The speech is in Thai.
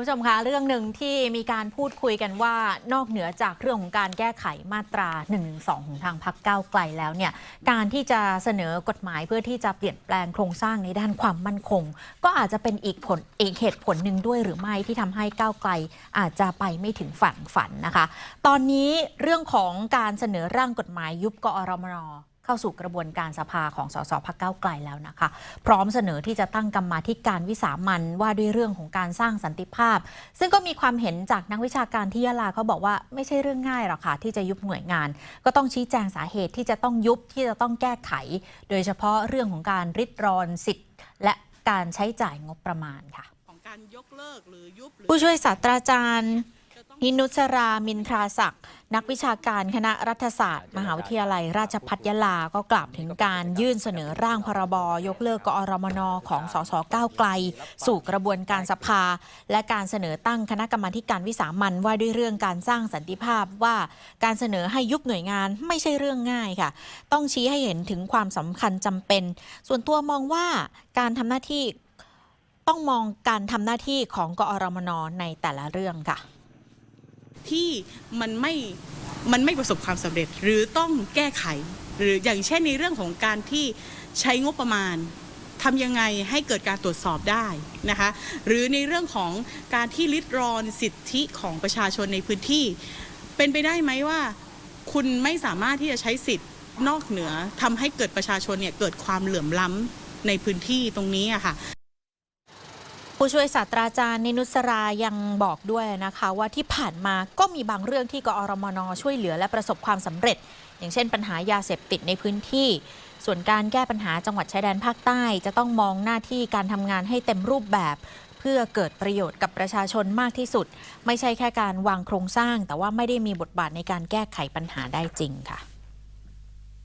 ผู้ชมคะเรื่องหนึ่งที่มีการพูดคุยกันว่านอกเหนือจากเรื่องของการแก้ไขมาตรา1นึของทางพักก้าวไกลแล้วเนี่ยการที่จะเสนอกฎหมายเพื่อที่จะเปลี่ยนแปลงโครงสร้างในด้านความมั่นคง ก็อาจจะเป็นอีกผลอีกเหตุผลหนึ่งด้วยหรือไม่ที่ทำให้ก้าวไกลอาจจะไปไม่ถึงฝันฝันนะคะ ตอนนี้เรื่องของการเสนอร่างกฎหมายยุบกอรมน เข้าสู่กระบวนการสภาของสสพักเก้าวไกลแล้วนะคะ พร้อมเสนอที่จะตั้งกรรมาธิการวิสามันว่าด้วยเรื่องของการสร้างสันติภาพ ซึ่งก็มีความเห็นจากนักวิชาการที่ยะลาเขาบอกว่าไม่ใช่เรื่องง่ายหรอกค่ะที่จะยุบหน่วยงาน ก็ต้องชี้แจงสาเหตุที่จะต้องยุบที่จะต้องแก้ไข โดยเฉพาะเรื่องของการริดรอนสิทธิ์ และการใช้จ่ายงบประมาณค่ะของการยกเลิกหรือยุบหรือผู้ช่วยศาสตราจารย์จะต้อง นินุสรา มินทราศักดิ์นักวิชาการคณะรัฐศาสตร์ มหาวิทยาลัย ราชภัฏยะลา ก็กล่าวถึงการยื่นเสนอร่างพรบ ยกเลิกกอรมนของสสก้าวไกล สู่กระบวนการสภา และการเสนอตั้งคณะกรรมาธิการวิสามันว่าด้วยเรื่องการสร้างสันติภาพว่าการเสนอให้ยุบหน่วยงานไม่ใช่เรื่องง่ายค่ะ ต้องชี้ให้เห็นถึงความสำคัญจำเป็น ส่วนตัวมองว่าการทำหน้าที่ต้องมองการทำหน้าที่ของกอรมนในแต่ละเรื่องค่ะ ที่มันไม่มันไม่ประสบความสำเร็จ หรือต้องแก้ไข หรืออย่างเช่นในเรื่องของการที่ใช้งบประมาณทำยังไงให้เกิดการตรวจสอบได้นะคะ หรือในเรื่องของการที่ลิดรอนสิทธิของประชาชนในพื้นที่ เป็นไปได้ไหมว่า คุณไม่สามารถที่จะใช้สิทธิ์นอกเหนือทำให้เกิดประชาชนเนี่ยเกิดความเหลื่อมล้ำในพื้นที่ตรงนี้อะค่ะ ผู้ช่วยศาสตราจารย์นินุสรายังบอกด้วยนะคะว่าที่ผ่านมาก็มีบางเรื่องที่กอรมนช่วยเหลือและประสบความสำเร็จ อย่างเช่นปัญหายาเสพติดในพื้นที่ ส่วนการแก้ปัญหาจังหวัดชายแดนภาคใต้ จะต้องมองหน้าที่การทำงานให้เต็มรูปแบบ เพื่อเกิดประโยชน์กับประชาชนมากที่สุด ไม่ใช่แค่การวางโครงสร้าง แต่ว่าไม่ได้มีบทบาทในการแก้ไขปัญหาได้จริงค่ะ